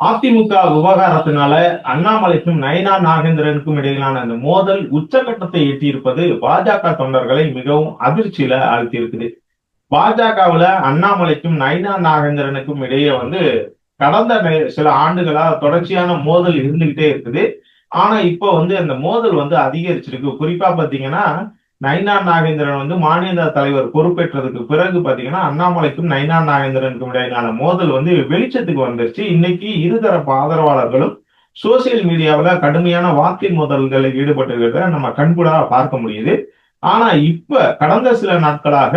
அதிமுக விவகாரத்தினால அண்ணாமலைக்கும் நயனா நாகேந்திரனுக்கும் இடையிலான அந்த மோதல் உச்சகட்டத்தை எட்டியிருப்பது பாஜக தொண்டர்களை மிகவும் அதிர்ச்சியில ஆழ்த்தியிருக்குது. பாஜகவுல அண்ணாமலைக்கும் நயனா நாகேந்திரனுக்கும் இடையே வந்து கடந்த சில ஆண்டுகளா தொடர்ச்சியான மோதல் இருந்துகிட்டே இருக்குது. ஆனா இப்போ வந்து அந்த மோதல் வந்து அதிகரிச்சிருக்கு. குறிப்பா பாத்தீங்கன்னா நயினார் நாகேந்திரன் வந்து மாநில தலைவர் பொறுப்பேற்றதுக்கு பிறகு பாத்தீங்கன்னா அண்ணாமலைக்கும் நயினார் நாகேந்திரனுக்கும் இடையிலான மோதல் வந்து வெளிச்சத்துக்கு வந்துருச்சு. இன்னைக்கு இருதரப்பு ஆதரவாளர்களும் சோசியல் மீடியாவில் கடுமையான வார்த்தை மோதல்களில் ஈடுபட்டு நம்ம கண்கூடா பார்க்க முடியுது. ஆனா இப்ப கடந்த சில நாட்களாக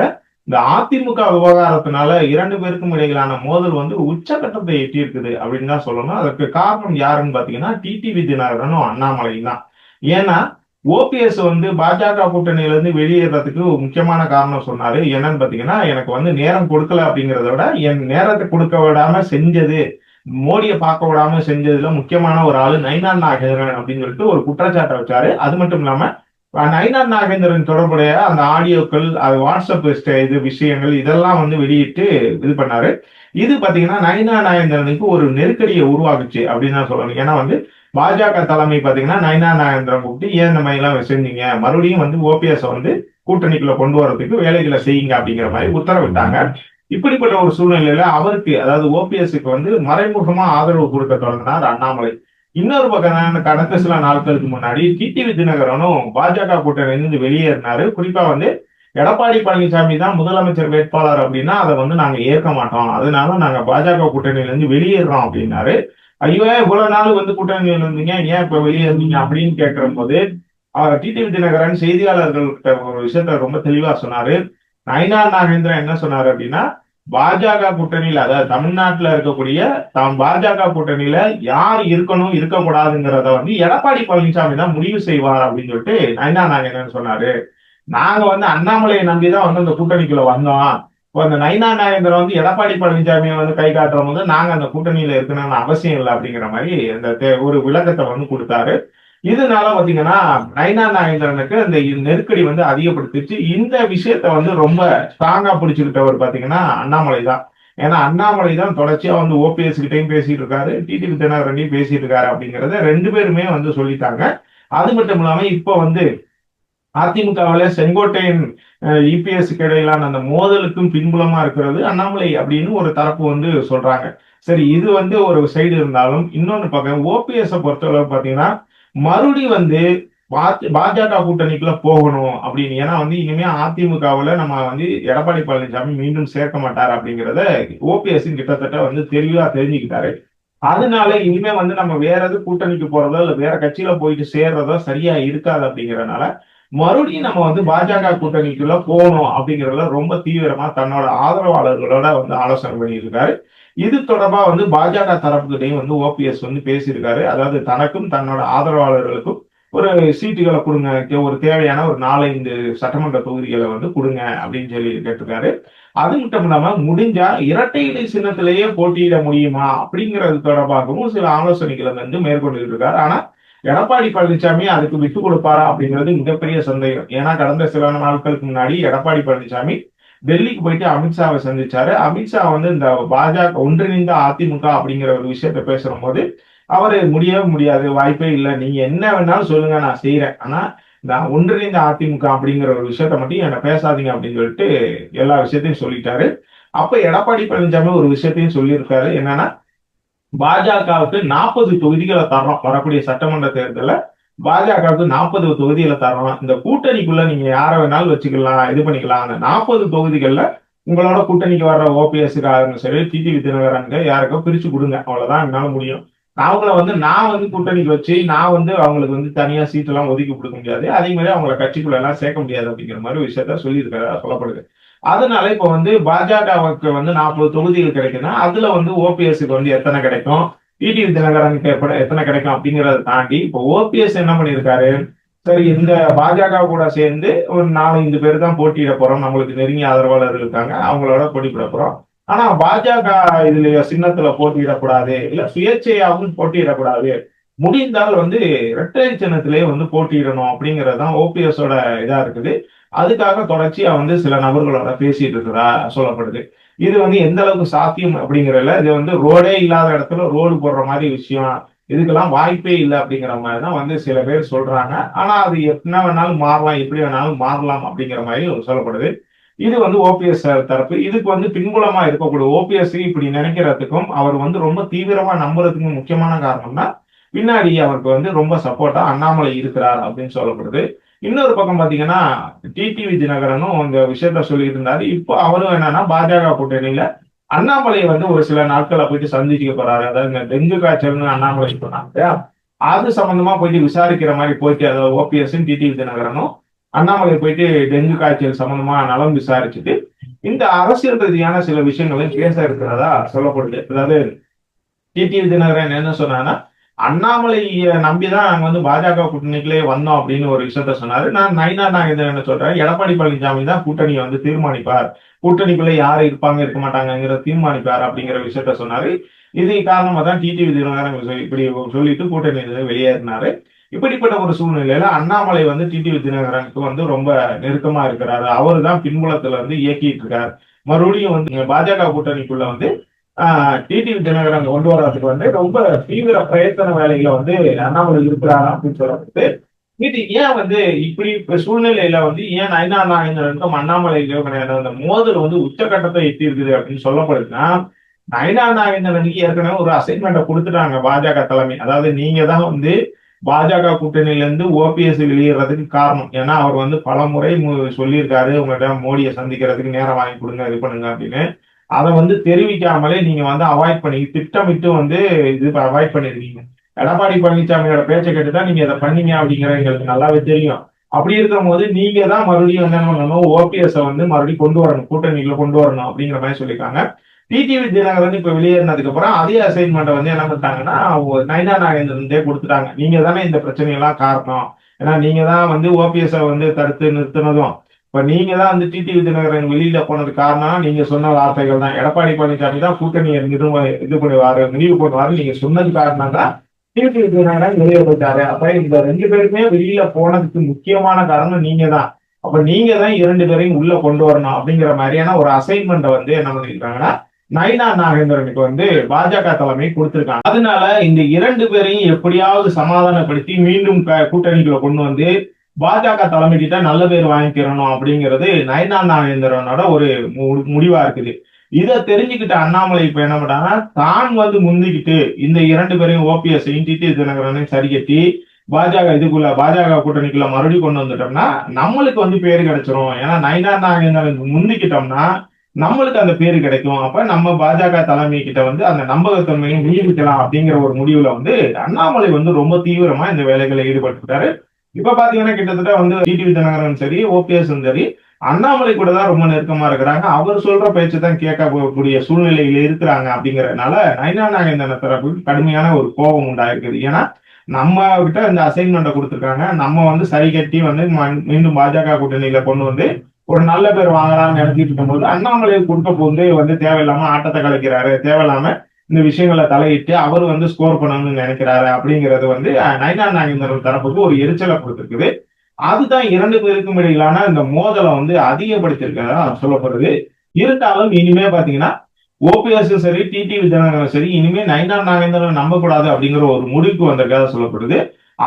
இந்த அதிமுக விவகாரத்தினால இரண்டு பேருக்கும் இடையிலான மோதல் வந்து உச்சகட்டத்தை எட்டி இருக்குது அப்படின்னு தான் சொல்லணும். அதற்கு காரணம் யாருன்னு பாத்தீங்கன்னா டிடிவி தினகரனும் அண்ணாமலையும் தான். ஏன்னா ஓபிஎஸ் வந்து பாஜக கூட்டணியில இருந்து வெளியேறதுக்கு ஒரு முக்கியமான காரணம் சொன்னாரு. என்னன்னு பாத்தீங்கன்னா எனக்கு வந்து நேரம் கொடுக்கல அப்படிங்கறத விட என் நேரத்தை கொடுக்க விடாம செஞ்சது மோடியை பார்க்க விடாம செஞ்சதுல முக்கியமான ஒரு ஆளு நைனான் நாகேந்திரன் அப்படின்னு சொல்லிட்டு ஒரு குற்றச்சாட்டை வச்சாரு. அது மட்டும் இல்லாம அஹ், நாகேந்திரன் தொடர்புடைய அந்த ஆடியோக்கள் அது வாட்ஸ்அப் இது விஷயங்கள் இதெல்லாம் வந்து வெளியிட்டு இது பண்ணாரு. இது பாத்தீங்கன்னா நைனா நாகேந்திரனுக்கு ஒரு நெருக்கடியை உருவாக்குச்சு அப்படின்னு தான் சொல்லணும். ஏன்னா வந்து பாஜக தலைமை பாத்தீங்கன்னா நயனா நாயந்திரம் கூப்பிட்டு ஏன் இந்த மாதிரி எல்லாம் செஞ்சீங்க மறுபடியும் வந்து ஓபிஎஸ் வந்து கூட்டணிக்குள்ள கொண்டு வரதுக்கு வேலைகளை செய்யுங்க அப்படிங்கிற மாதிரி உத்தரவிட்டாங்க. இப்படிப்பட்ட ஒரு சூழ்நிலையில அவருக்கு அதாவது ஓபிஎஸ்க்கு வந்து மறைமுகமா ஆதரவு கொடுக்க தொடங்கினார் அண்ணாமலை. இன்னொரு பக்கம் கடந்த சில நாட்களுக்கு முன்னாடி டிடிவி தினகரனும் பாஜக கூட்டணியிலிருந்து வெளியேறினாரு. குறிப்பா வந்து எடப்பாடி பழனிசாமி தான் முதலமைச்சர் வேட்பாளர் அப்படின்னா அதை வந்து நாங்க ஏற்க மாட்டோம். அதனால நாங்க பாஜக கூட்டணியிலிருந்து வெளியேறோம் அப்படின்னாரு. ஐயோ இவ்வளவு நாள் வந்து கூட்டணியில் இருந்தீங்க ஏன் இப்ப இருந்தீங்க அப்படின்னு கேட்கிற போது அவர் டிடிவி தினகரன் செய்தியாளர்கள்கிட்ட ஒரு விஷயத்த ரொம்ப தெளிவா சொன்னாரு. நயினா நாகேந்திரன் என்ன சொன்னாரு அப்படின்னா பாஜக கூட்டணியில அதாவது தமிழ்நாட்டுல இருக்கக்கூடிய தாம் பாஜக கூட்டணியில யார் இருக்கணும் இருக்கக்கூடாதுங்கிறத வந்து எடப்பாடி பழனிசாமி தான் முடிவு செய்வார் அப்படின்னு சொல்லிட்டு நயினா நாகேந்திரன் சொன்னாரு. நாங்க வந்து அண்ணாமலையை நம்பிதான் வந்து அந்த கூட்டணிக்குள்ள வந்தோம். இப்போ அந்த நைனா நாயந்திரம் வந்து எடப்பாடி பழனிசாமியை வந்து கை காட்டுற போது நாங்க அந்த கூட்டணியில இருக்கணும்னு அவசியம் இல்லை அப்படிங்கிற மாதிரி அந்த தே- ஒரு விளக்கத்தை வந்து கொடுத்தாரு. இதனால பாத்தீங்கன்னா நைனா நாயந்திரனுக்கு அந்த நெருக்கடி வந்து அதிகப்படுத்திச்சு இந்த விஷயத்த வந்து ரொம்ப ஸ்ட்ராங்கா பிடிச்சுக்கிட்டவர் பாத்தீங்கன்னா அண்ணாமலை தான். ஏன்னா அண்ணாமலை தான் தொடர்ச்சியா வந்து ஓபிஎஸ் கிட்டையும் பேசிட்டு இருக்காரு டிடிவி தினகரன்டையும் பேசிட்டு இருக்காரு அப்படிங்கறத ரெண்டு பேருமே வந்து சொல்லிட்டாங்க. அது மட்டும் இல்லாம இப்ப வந்து அதிமுகவில் செங்கோட்டையன் இபிஎஸ்க்கு இடையிலான அந்த மோதலுக்கும் பின்புலமா இருக்கிறது அண்ணாமலை அப்படின்னு ஒரு தரப்பு வந்து சொல்றாங்க. சரி இது வந்து ஒரு சைடு இருந்தாலும் இன்னொன்னு பக்கம் ஓபிஎஸ் பொறுத்தளவு பாத்தீங்கன்னா மறுபடி வந்து பாஜக கூட்டணிக்குள்ள போகணும் அப்படின்னு. ஏன்னா வந்து இனிமே அதிமுகவுல நம்ம வந்து எடப்பாடி பழனிசாமி மீண்டும் சேர்க்க மாட்டார் அப்படிங்கிறத ஓபிஎஸ் கிட்டத்தட்ட வந்து தெளிவா தெரிஞ்சுக்கிட்டாரு. அதனால இனிமே வந்து நம்ம வேற எது கூட்டணிக்கு போறதோ இல்ல வேற கட்சியில போயிட்டு சேர்றதோ சரியா இருக்காது அப்படிங்கறதுனால மறுபடியும் நம்ம வந்து பாஜக கூட்டணிக்குள்ள போகணும் அப்படிங்கறதுல ரொம்ப தீவிரமா தன்னோட ஆதரவாளர்களோட வந்து ஆலோசனை பண்ணியிருக்காரு. இது தொடர்பா வந்து பாஜக தரப்புகிட்டையும் வந்து ஓபிஎஸ் வந்து பேசியிருக்காரு. அதாவது தனக்கும் தன்னோட ஆதரவாளர்களுக்கும் ஒரு சீட்டுகளை கொடுங்க ஒரு தேவையான ஒரு நாலஞ்சு சட்டமன்ற தொகுதிகளை வந்து கொடுங்க அப்படின்னு சொல்லி கேட்டிருக்காரு. அது மட்டும் இல்லாம முடிஞ்சா இரட்டை இலை சின்னத்திலேயே போட்டியிட முடியுமா அப்படிங்கிறது தொடர்பாகவும் சில ஆலோசனைகளை வந்து மேற்கொண்டு இருக்காரு. ஆனா எடப்பாடி பழனிசாமி அதுக்கு விட்டு கொடுப்பாரா அப்படிங்கிறது மிகப்பெரிய சந்தேகம். ஏன்னா கடந்த சில நாட்களுக்கு முன்னாடி எடப்பாடி பழனிசாமி டெல்லிக்கு போயிட்டு அமித்ஷாவை சந்திச்சாரு. அமித்ஷா வந்து இந்த பாஜக ஒன்றிணைந்த அதிமுக அப்படிங்கிற ஒரு விஷயத்த பேசுற போது அவரு முடியவே முடியாது வாய்ப்பே இல்லை. நீங்க என்ன வேணாலும் சொல்லுங்க நான் செய்யறேன் ஆனா இந்த ஒன்றிணைந்த அதிமுக அப்படிங்கிற ஒரு விஷயத்த மட்டும் என்ன பேசாதீங்க அப்படின்னு சொல்லிட்டு எல்லா விஷயத்தையும் சொல்லிட்டாரு. அப்ப எடப்பாடி பழனிசாமி ஒரு விஷயத்தையும் சொல்லியிருக்காரு. என்னன்னா பாஜகவுக்கு நாற்பது தொகுதிகளை தர்றோம். வரக்கூடிய சட்டமன்ற தேர்தலில் பாஜகவுக்கு நாற்பது தொகுதிகளை தரணும் இந்த கூட்டணிக்குள்ள நீங்க யாரை வேணாலும் வச்சுக்கலாம் இது பண்ணிக்கலாம். அந்த நாற்பது தொகுதிகள்ல உங்களோட கூட்டணிக்கு வர்ற ஓபிஎஸ்க்காரங்க சரி டிடிவி தினகரனுங்க யாருக்கோ பிரிச்சு கொடுங்க. அவ்வளவுதான் என்னால முடியும். அவங்கள வந்து நான் வந்து கூட்டணிக்கு வச்சு நான் வந்து அவங்களுக்கு வந்து தனியா சீட் எல்லாம் ஒதுக்கி கொடுக்க முடியாது. அதே மாதிரி அவங்கள கட்சிக்குள்ள எல்லாம் சேர்க்க முடியாது அப்படிங்கிற மாதிரி விஷயத்த சொல்லியிருக்காரு சொல்லப்படுது. அதனால இப்ப வந்து பாஜகவுக்கு வந்து நாற்பது தொகுதிகள் கிடைக்குன்னா அதுல வந்து ஓபிஎஸ்க்கு வந்து எத்தனை கிடைக்கும்? டிடிவி தினகரனுக்கு எத்தனை கிடைக்கும் அப்படிங்கறத தாண்டி இப்போ ஓபிஎஸ் என்ன பண்ணியிருக்காரு? சரி இந்த பாஜக கூட சேர்ந்து ஒரு நாலஞ்சு பேர் தான் போட்டியிட போறோம் நம்மளுக்கு நெருங்கிய ஆதரவாளர்கள் இருக்காங்க. அவங்களோட போட்டியிட போறோம். ஆனா பாஜக இதுல சின்னத்துல போட்டியிடக்கூடாது இல்ல சுயேட்சையாகவும் போட்டியிடக்கூடாது. முடிந்தால் வந்து இரட்டை சின்னத்திலே வந்து போட்டியிடணும் அப்படிங்கறதுதான் ஓபிஎஸோட இதா இருக்குது. அதுக்காக தொடர்ச்சியா வந்து சில நபர்களோட பேசிட்டு இருக்கிறா சொல்லப்படுது. இது வந்து எந்த அளவுக்கு சாத்தியம் அப்படிங்கறதுல இது வந்து ரோடே இல்லாத இடத்துல ரோடு போடுற மாதிரி விஷயம். இதுக்கெல்லாம் வாய்ப்பே இல்லை அப்படிங்கிற மாதிரி தான் வந்து சில பேர் சொல்றாங்க. ஆனா அது என்ன வேணாலும் மாறலாம் எப்படி வேணாலும் மாறலாம் அப்படிங்கிற மாதிரி சொல்லப்படுது. இது வந்து ஓபிஎஸ் தரப்பு. இதுக்கு வந்து பின்புலமா இருக்கக்கூடிய ஓபிஎஸ் இப்படி நினைக்கிறதுக்கும் அவர் வந்து ரொம்ப தீவிரமா நம்புறதுக்கும் முக்கியமான காரணம்னா பின்னாடி அவருக்கு வந்து ரொம்ப சப்போர்ட்டா அண்ணாமலை இருக்கிறார் அப்படின்னு சொல்லப்படுது. இன்னொரு பக்கம் பாத்தீங்கன்னா டிடிவி தினகரனும் இந்த விஷயத்த சொல்லிட்டு இருந்தாரு. இப்போ அவரும் என்னன்னா பாஜக கூட்டணியில அண்ணாமலை வந்து ஒரு சில நாட்களை போயிட்டு சந்திச்சுக்க போறாரு. அதாவது இந்த டெங்கு காய்ச்சல்னு அண்ணாமலை சொன்னாங்க அது சம்பந்தமா போயிட்டு விசாரிக்கிற மாதிரி போயிட்டு அதாவது ஓபிஎஸ் டிடிவி தினகரனும் அண்ணாமலை போயிட்டு டெங்கு காய்ச்சல் சம்பந்தமா நலம் விசாரிச்சுட்டு இந்த அரசியல் ரீதியான சில விஷயங்களையும் பேச இருக்கிறதா சொல்லப்படுது. அதாவது டிடிவி தினகரன் என்ன சொன்னாங்கன்னா அண்ணாமலையை நம்பிதான் நாங்க வந்து பாஜக கூட்டணிக்குள்ளே வந்தோம் அப்படின்னு ஒரு விஷயத்த சொன்னாரு. நான் நைனா நாகேந்திரன் என்ன சொல்றேன் எடப்பாடி பழனிசாமி தான் கூட்டணியை வந்து தீர்மானிப்பார். கூட்டணிக்குள்ளே யாரு இருப்பாங்க இருக்க மாட்டாங்கிற தீர்மானிப்பார் அப்படிங்கிற விஷயத்த சொன்னாரு. இது காரணமா தான் டிடிவி தினகரன் இப்படி சொல்லிட்டு கூட்டணி வெளியேறினாரு. இப்படிப்பட்ட ஒரு சூழ்நிலையில அண்ணாமலை வந்து டிடிவி தினகரனுக்கு வந்து ரொம்ப நெருக்கமா இருக்கிறாரு. அவரு தான் பின்புலத்துல வந்து இயக்கிட்டு இருக்காரு. மறுபடியும் வந்து பாஜக கூட்டணிக்குள்ள வந்து டிடிவி தினகரன் கொண்டு வர்றதுக்கு வந்து ரொம்ப தீவிர பிரயத்தன வேலைகளை வந்து அண்ணாமலை இருக்கிறாரா அப்படின்னு சொல்றது இது ஏன் வந்து இப்படி சூழ்நிலையில வந்து ஏன் நயனா நாகேந்திரனுக்கும் அண்ணாமலைக்கும் அந்த மோதல் வந்து உச்சகட்டத்தை எட்டி இருக்குது அப்படின்னு சொல்லப்படுதுன்னா நயனா நாகேந்திரனுக்கு ஏற்கனவே ஒரு அசைன்மெண்ட்டை கொடுத்துட்டாங்க பாஜக தலைமை. அதாவது நீங்க தான் வந்து பாஜக கூட்டணியில இருந்து ஓபிஎஸ் வெளியேறதுக்கு காரணம். ஏன்னா அவர் வந்து பல முறை சொல்லியிருக்காரு உங்கள்கிட்ட மோடியை சந்திக்கிறதுக்கு நேரம் வாங்கி கொடுங்க இது பண்ணுங்க அப்படின்னு. அதை வந்து தெரிவிக்காமலே நீங்க வந்து அவாய்ட் பண்ணி திட்டமிட்டு வந்து இது அவாய்ட் பண்ணிருக்கீங்க. எடப்பாடி பழனிசாமியோட பேச்சை கேட்டு தான் நீங்க இதை பண்ணீங்க அப்படிங்கிறது எங்களுக்கு நல்லாவே தெரியும். அப்படி இருக்கும் போது நீங்க தான் மறுபடியும் வந்து என்ன பண்ணணும் ஓபிஎஸ் வந்து மறுபடியும் கொண்டு வரணும் கூட்டணிக்குள்ள கொண்டு வரணும் அப்படிங்கிற மாதிரி சொல்லியிருக்காங்க. டிடிவி தினகரன் இப்ப வெளியேறினதுக்கு அப்புறம் அதே அசைன்மெண்ட் வந்து என்ன பண்ணிட்டாங்கன்னா நைனா நாகேந்திரன்டே கொடுத்துட்டாங்க. நீங்க தானே இந்த பிரச்சனையெல்லாம் காரணம். ஏன்னா நீங்க தான் வந்து ஓபிஎஸ் வந்து தடுத்து நிறுத்தினதும். இப்ப நீங்க தான் வந்து டிடிவி தினகரன் வெளியில போனது காரணம் நீங்க சொன்ன வார்த்தைகள் தான். எடப்பாடி பழனிசாமி தான் கூட்டணியை நிறுவ இது பண்ணுவாரு முடிவு பண்ணுவாரு நீங்க சொன்னது காரணம் தான் டிடிவி தினகரன் வெளியே போயிட்டாரு. அப்ப இந்த ரெண்டு பேருமே வெளியில போனதுக்கு முக்கியமான காரணம் நீங்க தான் அப்ப நீங்க தான் இரண்டு பேரையும் உள்ள கொண்டு வரணும் அப்படிங்கிற மாதிரியான ஒரு அசைன்மெண்ட்டை வந்து என்ன பண்ணிருக்காங்கன்னா நயினா நாகேந்திரனுக்கு வந்து பாஜக தலைமை கொடுத்திருக்காங்க. அதனால இந்த இரண்டு பேரையும் எப்படியாவது சமாதானப்படுத்தி மீண்டும் கூட்டணிக்குள்ள கொண்டு வந்து பாஜக தலைமை கிட்ட நல்ல பேர் வாங்கிக்கிறணும் அப்படிங்கிறது நயனா நாகேந்திரனோட ஒரு முடிவா இருக்குது. இதை தெரிஞ்சுக்கிட்ட அண்ணாமலை இப்ப என்ன பண்ணாங்கன்னா தான் வந்து முந்திக்கிட்டு இந்த இரண்டு பேரையும் ஓபிஎஸ் டிடி தினகரனையும் சரி கட்டி பாஜக இதுக்குள்ள பாஜக கூட்டணிக்குள்ள மறுபடியும் கொண்டு வந்துட்டோம்னா நம்மளுக்கு வந்து பேர் கிடைச்சிரும். ஏன்னா நயனா நாகேந்திரன் முந்திக்கிட்டோம்னா நம்மளுக்கு அந்த பேரு கிடைக்கும். அப்ப நம்ம பாஜக தலைமை கிட்ட வந்து அந்த நம்பகத்தன்மையை நிரூபிக்கலாம் அப்படிங்கிற ஒரு முடிவுல வந்து அண்ணாமலை வந்து ரொம்ப தீவிரமா இந்த வேலைகளை ஈடுபட்டுட்டாரு இப்ப பாத்தீங்கன்னா கிட்டத்தட்ட வந்து டிடிவி தினகரன் சரி ஓபிஎஸ் சரி அண்ணாமலை கூட தான் ரொம்ப நெருக்கமா இருக்கிறாங்க. அவர் சொல்ற பேச்சு தான் கேட்கக்கூடிய சூழ்நிலையில இருக்கிறாங்க அப்படிங்கறதுனால நயனா நாகேந்திரன் தரப்புக்கு கடுமையான ஒரு கோபம் உண்டாயிருக்குது. ஏன்னா நம்ம கிட்ட இந்த அசைன்மெண்ட்டை கொடுத்துருக்காங்க. நம்ம வந்து சரி கட்டி வந்து மீண்டும் பாஜக கூட்டணியில கொண்டு வந்து ஒரு நல்ல பேர் வாங்கலாம்னு நினைச்சிட்டு இருக்கும்போது அண்ணாமலை கொடுக்க போது வந்து தேவையில்லாம ஆட்டத்தை கலைக்கிறாரு. தேவையில்லாம இந்த விஷயங்களை தலையிட்டு அவர் வந்து ஸ்கோர் பண்ணணும்னு நினைக்கிறாரு அப்படிங்கிறது வந்து நைனா நாகேந்திரன் தரப்புக்கு ஒரு எரிச்சலை கொடுத்துருக்குது. அதுதான் இரண்டு பேருக்கும் இடையிலான இந்த மோதலை வந்து அதிகப்படுத்திருக்கிறதா சொல்லப்படுது. இருந்தாலும் இனிமே பாத்தீங்கன்னா ஓபிஎஸ் சரி டிடிவி தினகரன் சரி இனிமே நைனா நாகேந்திரன் நம்பக்கூடாது அப்படிங்கிற ஒரு முடிவுக்கு வந்திருக்கதா சொல்லப்படுது.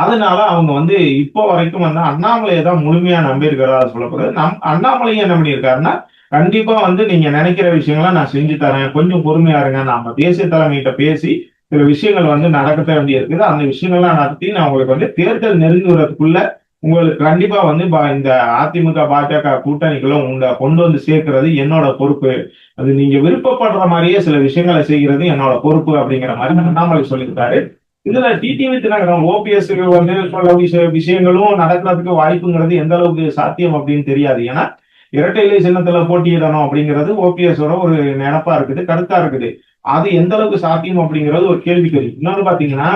அதனால அவங்க வந்து இப்போ வரைக்கும் வந்து அண்ணாமலையை தான் முழுமையா நம்பியிருக்கிறதா சொல்லப்படுது. நம் அண்ணாமலையை என்ன பண்ணியிருக்காருன்னா கண்டிப்பா வந்து நீங்க நினைக்கிற விஷயங்கள்லாம் நான் செஞ்சு தரேன். கொஞ்சம் பொறுமையா இருங்க. நாம தேசிய தலைமையிட்ட பேசி சில விஷயங்கள் வந்து நடக்க வேண்டி இருக்குது. அந்த விஷயங்கள்லாம் நடத்தி நான் உங்களுக்கு வந்து தேர்தல் நெருங்குறதுக்குள்ள உங்களுக்கு கண்டிப்பா வந்து இந்த அதிமுக பாஜக கூட்டணிக்குள்ள உங்க கொண்டு வந்து சேர்க்கிறது என்னோட பொறுப்பு. அது நீங்க விருப்பப்படுற மாதிரியே சில விஷயங்களை செய்கிறது என்னோட பொறுப்பு அப்படிங்கிற மாதிரி அண்ணாமலை சொல்லியிருக்காரு. இதுல டிடிவி தினகரன் ஓபிஎஸ் வந்து சொல்ல விஷய விஷயங்களும் நடக்கிறதுக்கு வாய்ப்புங்கிறது எந்த அளவுக்கு சாத்தியம் அப்படின்னு தெரியாது. ஏன்னா இரட்டை இலை சின்னத்துல போட்டியிடணும் அப்படிங்கிறது ஓபிஎஸோட ஒரு நினப்பா இருக்குது கருத்தா இருக்குது. அது எந்த அளவுக்கு சாத்தியம் அப்படிங்கிறது ஒரு கேள்விக்குறி இன்னொன்று பாத்தீங்கன்னா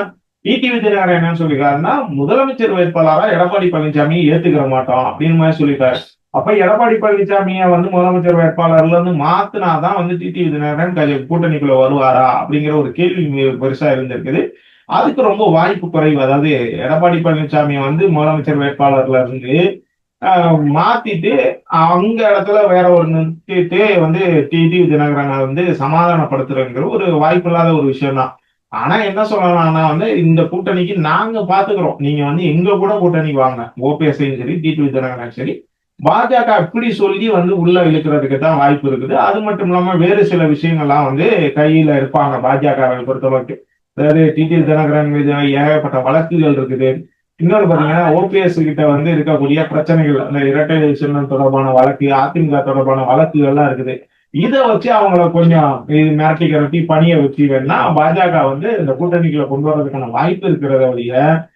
டிடி விஜயநாதன் என்னன்னு சொல்லிருக்காருன்னா முதலமைச்சர் வேட்பாளராக எடப்பாடி பழனிசாமி ஏத்துக்கிற மாட்டோம் அப்படின்னு மாதிரி சொல்லிட்டாரு அப்ப எடப்பாடி பழனிசாமிய வந்து முதலமைச்சர் வேட்பாளர்ல இருந்து மாத்தினாதான் வந்து டிடி விஜயநாதன் கூட்டணிக்குள்ள வருவாரா அப்படிங்கிற ஒரு கேள்வி பெருசா இருந்திருக்குது. அதுக்கு ரொம்ப வாய்ப்பு குறைவு. அதாவது எடப்பாடி பழனிசாமி வந்து முதலமைச்சர் வேட்பாளர்ல இருந்து மாத்திட்டு அங்க இடத்துல வேற ஒரு நிறுத்திட்டு வந்து டிடி தினகரனை வந்து சமாதானப்படுத்துறங்கிற ஒரு வாய்ப்பு இல்லாத ஒரு விஷயம் தான் ஆனா என்ன சொல்லலாம்னா வந்து இந்த கூட்டணிக்கு நாங்க பாத்துக்கிறோம். நீங்க வந்து எங்க கூட கூட்டணிக்கு வாங்க. ஓபிஎஸ்ஐயும் சரி டிடிவி தினகரனும் சரி. பாஜக இப்படி சொல்லி வந்து உள்ள இழுக்கிறதுக்கு தான் வாய்ப்பு இருக்குது. அது மட்டும் இல்லாம வேறு சில விஷயங்கள்லாம் வந்து கையில இருப்பாங்க பாஜகவை பொறுத்தவரைக்கும் அதாவது டிடி தினகரன் மீது ஏகப்பட்ட வழக்குகள் இருக்குது. இன்னொன்று பாத்தீங்கன்னா ஓபிஎஸ் கிட்ட வந்து இருக்கக்கூடிய பிரச்சனைகள் அந்த இரட்டை சின்னம் தொடர்பான வழக்கு அதிமுக தொடர்பான வழக்குகள் எல்லாம் இருக்குது. இதை வச்சு அவங்கள கொஞ்சம் இது மிரட்டி கிரட்டி பணிய வச்சு வேணா பாஜக வந்து இந்த கூட்டணிக்குள்ள கொண்டு வர்றதுக்கான வாய்ப்பு இருக்கிறத வழிய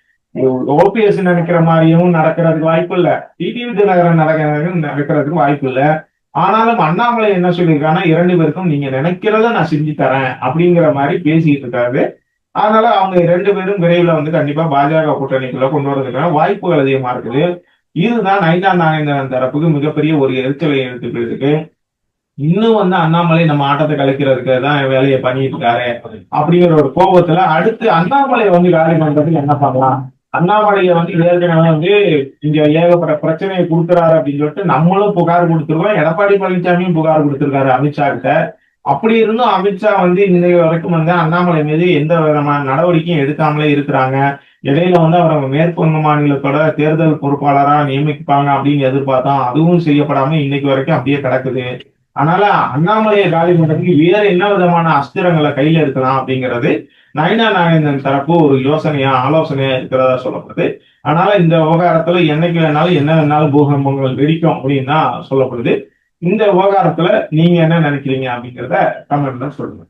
ஓபிஎஸ் நினைக்கிற மாதிரியும் நடக்கிறதுக்கு வாய்ப்பு இல்ல. டிடிவி தினகரன் நடக்கிறது நடக்கிறதுக்கு வாய்ப்பு இல்ல. ஆனாலும் அண்ணாமலை என்ன சொல்லியிருக்காங்கன்னா இரண்டு பேருக்கும் நீங்க நினைக்கிறத நான் செஞ்சு தரேன் அப்படிங்கிற மாதிரி பேசிட்டு இருக்காரு. அதனால அவங்க ரெண்டு பேரும் விரைவில் வந்து கண்டிப்பா பாஜக கூட்டணிக்குள்ள கொண்டு வரதுக்கான வாய்ப்புகள் அதிகமா இருக்குது. இதுதான் நைனா நாகேந்திரன் தரப்புக்கு மிகப்பெரிய ஒரு எரிச்சலை எடுத்துட்டு இருக்கு. இன்னும் வந்து அண்ணாமலை நம்ம ஆட்டத்தை கலைக்கிறதுக்கு தான் வேலையை பண்ணிட்டு இருக்காரு. அப்படிங்கிற ஒரு கோபத்துல அடுத்து அண்ணாமலையை வந்து காலி பண்றதுக்கு என்ன பண்ணலாம்? அண்ணாமலையை வந்து ஏற்கனவே வந்து இங்க ஏகப்பட்ட பிரச்சனையை கொடுக்குறாரு அப்படின்னு சொல்லிட்டு நம்மளும் புகார் கொடுத்துருக்கோம். எடப்பாடி பழனிசாமியும் புகார் கொடுத்திருக்காரு அமித்ஷா கிட்ட. அப்படி இருந்தும் அமித்ஷா வந்து இன்னைக்கு வரைக்கும் வந்து அண்ணாமலை மீது எந்த விதமான நடவடிக்கையும் எடுக்காமலே இருக்கிறாங்க. இடையில வந்து அவரை மேற்குவங்க மாநிலத்தோட தேர்தல் பொறுப்பாளரா நியமிப்பாங்க அப்படின்னு எதிர்பார்த்தோம் அதுவும் செய்யப்படாம இன்னைக்கு வரைக்கும் அப்படியே கிடக்குது. அதனால அண்ணாமலையை காலி பண்றதுக்கு வேற என்ன விதமான அஸ்திரங்களை கையில எடுக்கலாம் அப்படிங்கிறது நயனா நாகேந்திரன் தரப்பு ஒரு யோசனையா ஆலோசனையா இருக்கிறதா சொல்லப்படுது. அதனால இந்த விவகாரத்துல என்னைக்கு வேணாலும் என்ன வேணாலும் பூகம்பங்கள் வெடிக்கும் அப்படின்னு தான் சொல்லப்படுது. இந்த விவகாரத்துல நீங்க என்ன நினைக்கிறீங்க அப்படிங்கிறத கமெண்ட்ல சொல்லுங்க.